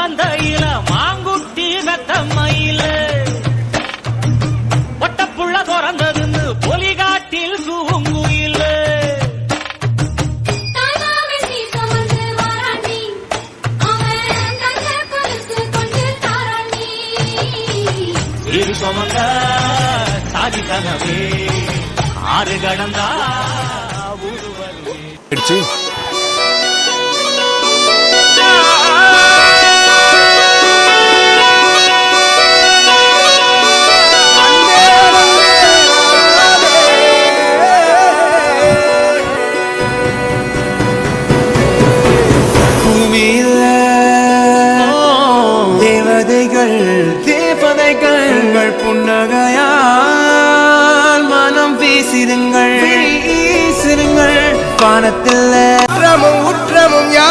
மந்தையில மாங்குட்டி வெத்தம்மையில ஒட்டப்புள்ள பிறந்ததுன்னு பொலிகாட்டில் தாராண்டி. இரு சுமந்த சாதி கனவே ஆறு கடந்தா பூமியில தேவதைகள் தேவதைகள் புன்னகையால் மனம் வீசிடுங்கள். வீசிடுங்கள். வானத்தில். உற்றமும் உற்றமும் யாருமே